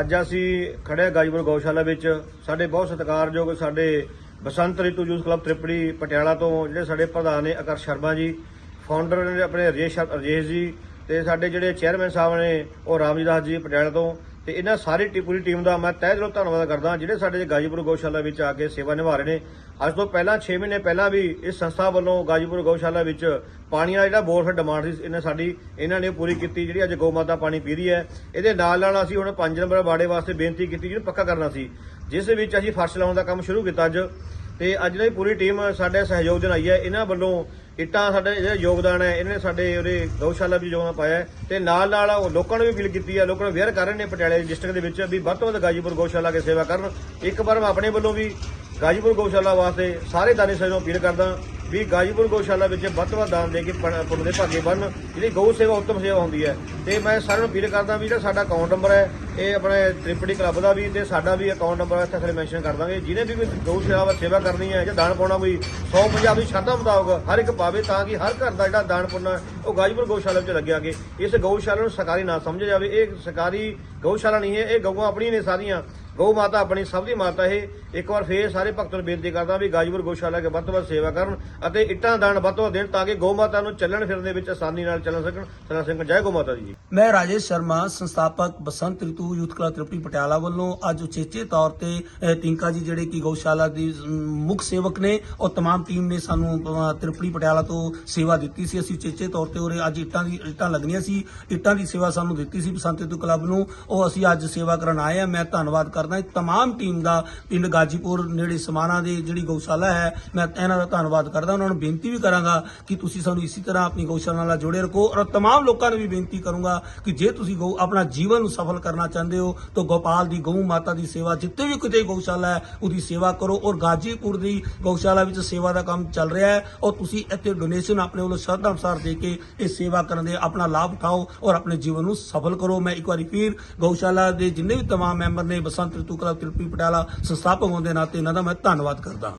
ਅੱਜ ਅਸੀਂ ਖੜੇ ਹਾਂ ਗਾਜੀਪੁਰ ਗਊਸ਼ਾਲਾ ਵਿੱਚ। ਸਾਡੇ ਬਹੁਤ ਸਤਿਕਾਰਯੋਗ ਸਾਡੇ ਬਸੰਤ ਰਿਤੂ ਯੂਥ ਕਲੱਬ ਤ੍ਰਿਪੜੀ ਪਟਿਆਲਾ ਤੋਂ ਜਿਹੜੇ ਸਾਡੇ ਪ੍ਰਧਾਨ ਨੇ ਆਕਰ ਸ਼ਰਮਾ ਜੀ ਫਾਊਂਡਰ ਨੇ ਆਪਣੇ ਰਜੇਸ਼ ਸ਼ਰ- ਰਜੇਸ਼ ਜੀ ਤੇ ਸਾਡੇ ਜਿਹੜੇ ਚੇਅਰਮੈਨ ਸਾਹਿਬ ਨੇ ਉਹ ਰਾਮਜੀਦਾਸ ਜੀ ਪਟਿਆਲਾ ਤੋਂ। ਤੇ ਇਹਨਾਂ ਸਾਰੀ ਟੀ- ਪੂਰੀ ਟੀਮ ਦਾ ਮੈਂ ਤਹਿ ਦਿਲੋਂ ਧੰਨਵਾਦ ਕਰਦਾ ਜਿਹੜੇ ਸਾਡੇ ਗਾਜੀਪੁਰ ਗਊਸ਼ਾਲਾ ਵਿੱਚ ਆ ਕੇ ਸੇਵਾ ਨਿਭਾ ਰਹੇ ਨੇ। ਅੱਜ ਤੋਂ ਪਹਿਲਾਂ 6 ਮਹੀਨੇ ਪਹਿਲਾਂ ਵੀ ਇਸ ਸੰਸਥਾ ਵੱਲੋਂ ਗਾਜੀਪੁਰ ਗਊਸ਼ਾਲਾ ਵਿੱਚ ਪਾਣੀ ਦਾ ਜਿਹੜਾ ਬੋਰ ਡਿਮਾਂਡ ਸੀ, ਇਹਨਾਂ ਸਾਡੀ, ਇਹਨਾਂ ਨੇ ਪੂਰੀ ਕੀਤੀ, ਜਿਹੜੀ ਅੱਜ ਗਊ ਮਾਤਾ ਪਾਣੀ ਪੀ ਰਹੀ ਹੈ। ਇਹਦੇ ਨਾਲ ਨਾਲ ਅਸੀਂ ਹੁਣ 5 ਨੰਬਰ ਬਾੜੇ ਵਾਸਤੇ ਬੇਨਤੀ ਕੀਤੀ, ਜਿਹਨੂੰ ਪੱਕਾ ਕਰਨਾ ਸੀ। ਜਿਸ ਵਿੱਚ ਅਸੀਂ ਫਰਸ਼ ਲਾਉਣ ਦਾ ਕੰਮ ਸ਼ੁਰੂ ਕੀਤਾ ਅੱਜ। ਤੇ ਅੱਜ ਦੀ ਪੂਰੀ ਟੀਮ ਸਾਡੇ ਸਹਿਯੋਗ ਦੇ ਆਈ ਹੈ। ਇਹਨਾਂ ਵੱਲੋਂ ਇੱਟਾਂ ਸਾਡੇ ਜਿਹੜਾ ਯੋਗਦਾਨ ਹੈ, ਇਹਨਾਂ ਨੇ ਸਾਡੇ ਉਹਦੇ ਗਊਸ਼ਾਲਾ ਵੀ ਯੋਗਦਾਨ ਪਾਇਆ ਹੈ ਤੇ ਨਾਲ ਨਾਲ ਉਹ ਲੋਕਾਂ ਨੂੰ ਵੀ ਅਪੀਲ ਕੀਤੀ ਹੈ, ਲੋਕਾਂ ਨੂੰ ਵੇਅਰ ਕਰ ਰਹੇ ਨੇ ਪਟਿਆਲੇ ਡਿਸਟ੍ਰਿਕਟ ਦੇ ਵਿੱਚ ਵੀ ਵੱਧ ਤੋਂ ਵੱਧ ਗਾਜੀਪੁਰ ਗਊਸ਼ਾਲਾ ਕੇ ਸੇਵਾ ਕਰਨ। ਇੱਕ ਵਾਰ ਮੈਂ ਆਪਣੇ ਵੱਲੋਂ ਵੀ ਗਾਜੀਪੁਰ ਗਊਸ਼ਾਲਾ ਵਾਸਤੇ ਸਾਰੇ ਦਾਨੀ ਸੱਜਣਾਂ ਅਪੀਲ ਕਰਦਾ ਵੀ ਗਾਜੀਪੁਰ ਗਊਸ਼ਾਲਾ ਵਿੱਚ ਵੱਧ ਤੋਂ ਵੱਧ ਦਾਨ ਦੇ ਕੇ ਪ- ਪੁੰਨ ਦੇ ਭਾਗੇ ਬਣਨ। ਜਿਹੜੀ ਗਊ ਸੇਵਾ ਉੱਤਮ ਸੇਵਾ ਹੁੰਦੀ ਹੈ। ਤੇ ਮੈਂ ਸਾਰਿਆਂ ਨੂੰ ਅਪੀਲ ਕਰਦਾ ਵੀ ਜਿਹੜਾ ਸਾਡਾ ਅਕਾਊਂਟ ਨੰਬਰ ਹੈ ਇਹ ਆਪਣੇ ਤ੍ਰਿਪੜੀ ਕਲੱਬ ਦਾ ਵੀ ਤੇ ਸਾਡਾ ਵੀ ਅਕਾਊਂਟ ਨੰਬਰ ਇੱਥੇ ਥੱਲੇ ਮੈਂਸ਼ਨ ਕਰ ਦਾਂਗੇ। ਜਿਹਨੇ ਵੀ ਕੋਈ ਗਊ ਸੇਵਾ ਸੇਵਾ ਕਰਨੀ ਹੈ ਜਾਂ ਦਾਨ ਪਾਉਣਾ ਕੋਈ 150 ਦੀ ਸ਼ਰਧਾ ਮੁਤਾਬਕ ਹਰ ਇੱਕ ਪਾਵੇ ਤਾਂ ਕਿ ਹਰ ਘਰ ਦਾ ਜਿਹੜਾ ਦਾਨ ਪੁੰਨ ਹੈ, ਉਹ ਗਾਜੀਪੁਰ ਗਊਸ਼ਾਲਾ ਵਿੱਚ ਲੱਗਿਆ ਕਿ। ਇਸ ਗਊਸ਼ਾਲਾ ਨੂੰ ਸਰਕਾਰੀ ਨਾ ਸਮਝਿਆ ਜਾਵੇ। ਇਹ ਸਰਕਾਰੀ ਗਊਸ਼ਾਲਾ ਨਹੀਂ ਹੈ ਇਹ ਗਊਆਂ ਆਪਣੀਆਂ ਨੇ ਸਾਰੀਆਂ। ਗਊ ਮਾਤਾ ਆਪਣੀ ਸਭ ਦੀ ਮਾਤਾ ਇਹ ਇੱਕ ਵਾਰ ਫੇਰ ਸਾਰੇ ਭਗਤਾਂ ਨੂੰ ਬੇਨਤੀ ਕਰਦਾ ਵੀ ਗਾਜੀਪੁਰ ਗਊਸ਼ਾਲਾ ਕੇ ਵੱਧ ਤੋਂ ਵੱਧ ਸੇਵਾ ਕਰਨ ਅਤੇ ਇੱਟਾਂ ਦਾਨ ਵੱਧ ਤੋਂ ਵੱਧ ਦੇਣ ਤਾਂ ਕਿ ਗਊ ਮਾਤਾ ਨੂੰ ਚੱਲਣ ਫਿਰਨ ਦੇ ਵਿੱਚ ਆਸਾਨੀ ਨਾਲ ਚੱਲ ਸਕਣ ਸਦਾ ਸਿੰਘ ਜੈ ਗਊ ਮਾਤਾ ਦੀ ਜੀ ਮੈਂ ਰਾਜੇਸ਼ ਸ਼ਰਮਾ ਸੰਸਥਾਪਕ ਬਸੰਤ ਰਿਤੂ ਯੂਥ ਕਲੱਬ ਤ੍ਰਿਪੜੀ ਪਟਿਆਲਾ ਵੱਲੋਂ ਅੱਜ ਉਚੇਚੇ ਤੌਰ ਤੇ ਅਹ, ਟਿੰਕਾ ਜੀ ਜਿਹੜੇ ਕਿ ਗਊਸ਼ਾਲਾ ਦੀ ਅਮ, ਮੁੱਖ ਸੇਵਕ ਨੇ ਔਰ तमाम ਟੀਮ ਨੇ ਸਾਨੂੰ ਅਹ, ਤ੍ਰਿਪੜੀ ਪਟਿਆਲਾ ਤੋਂ ਸੇਵਾ ਦਿੱਤੀ ਸੀ ਅਸੀਂ ਉਚੇਚੇ ਤੌਰ ਤੇ ਉਰੇ ਅੱਜ ਇੱਟਾਂ ਦੀ ਇੱਟਾਂ ਲੱਗਣੀਆਂ ਸੀ ਇੱਟਾਂ ਦੀ ਸੇਵਾ ਸਾਨੂੰ ਦਿੱਤੀ ਸੀ ਬਸੰਤ ਰਿਤੂ ਕਲੱਬ ਨੂੰ ਉਹ ਅਸੀਂ ਅੱਜ ਸੇਵਾ ਕਰਨ ਆਏ ਆ ਮੈਂ ਧੰਨਵਾਦ ਕਰਦਾ तमाम ਟੀਮ ਦਾ ਪਿੰਡ ਗਾਜੀਪੁਰ ਨੇੜੇ ਸਮਾਣਾ ਦੇ ਜਿਹੜੀ ਗਊਸ਼ਾਲਾ ਹੈ ਮੈਂ ਇਹਨਾਂ ਦਾ ਧੰਨਵਾਦ ਕਰਦਾ ਉਹਨਾਂ ਨੂੰ ਬੇਨਤੀ ਵੀ ਕਰਾਂਗਾ ਕਿ ਤੁਸੀਂ ਸਾਨੂੰ ਇਸੇ ਤਰ੍ਹਾਂ ਆਪਣੀ ਗਊਸ਼ਾਲਾ ਨਾਲ ਜੋੜੇ ਰੱਖੋ ਔਰ तमाम ਲੋਕਾਂ ਨੂੰ ਵੀ ਬੇਨਤੀ ਕਰੂੰਗਾ ਕਿ ਜੇ ਤੁਸੀਂ ਗਊ ਆਪਣਾ ਜੀਵਨ ਨੂੰ ਸਫਲ ਕਰਨਾ ਚਾਹੁੰਦੇ ਹੋ ਤਾਂ ਗੋਪਾਲ ਦੀ ਗਊ ਮਾਤਾ ਦੀ ਸੇਵਾ ਜਿੱਥੇ ਵੀ ਕਿਤੇ ਗਊਸ਼ਾਲਾ ਹੈ ਉਹਦੀ ਸੇਵਾ ਕਰੋ ਔਰ ਗਾਜੀਪੁਰ ਦੀ ਗਊਸ਼ਾਲਾ ਵਿੱਚ ਸੇਵਾ ਦਾ ਕੰਮ ਚੱਲ ਰਿਹਾ ਹੈ ਔਰ ਤੁਸੀਂ ਇੱਥੇ ਡੋਨੇਸ਼ਨ ਆਪਣੇ ਵੱਲੋਂ ਸ਼ਰਧਾ ਅਨੁਸਾਰ ਦੇ ਕੇ ਇਹ ਸੇਵਾ ਕਰਨ ਦੇ ਆਪਣਾ ਲਾਭ ਉਠਾਓ ਔਰ ਆਪਣੇ ਜੀਵਨ ਨੂੰ ਸਫਲ ਕਰੋ ਮੈਂ ਇੱਕ ਵਾਰੀ ਫਿਰ ਗਊਸ਼ਾਲਾ ਦੇ ਜਿੰਨੇ ਵੀ तमाम ਮੈਂਬਰ ਨੇ ਬਸੰਤ ਰਿਤੂ ਕਲੱਬ ਤ੍ਰਿਪੀ ਪਟਿਆਲਾ ਸੰਸਥਾਪਕ ਹੋਣ ਦੇ ਨਾਤੇ ਇਹਨਾਂ ਦਾ ਮੈਂ ਧੰਨਵਾਦ ਕਰਦਾ। ਹਾਂ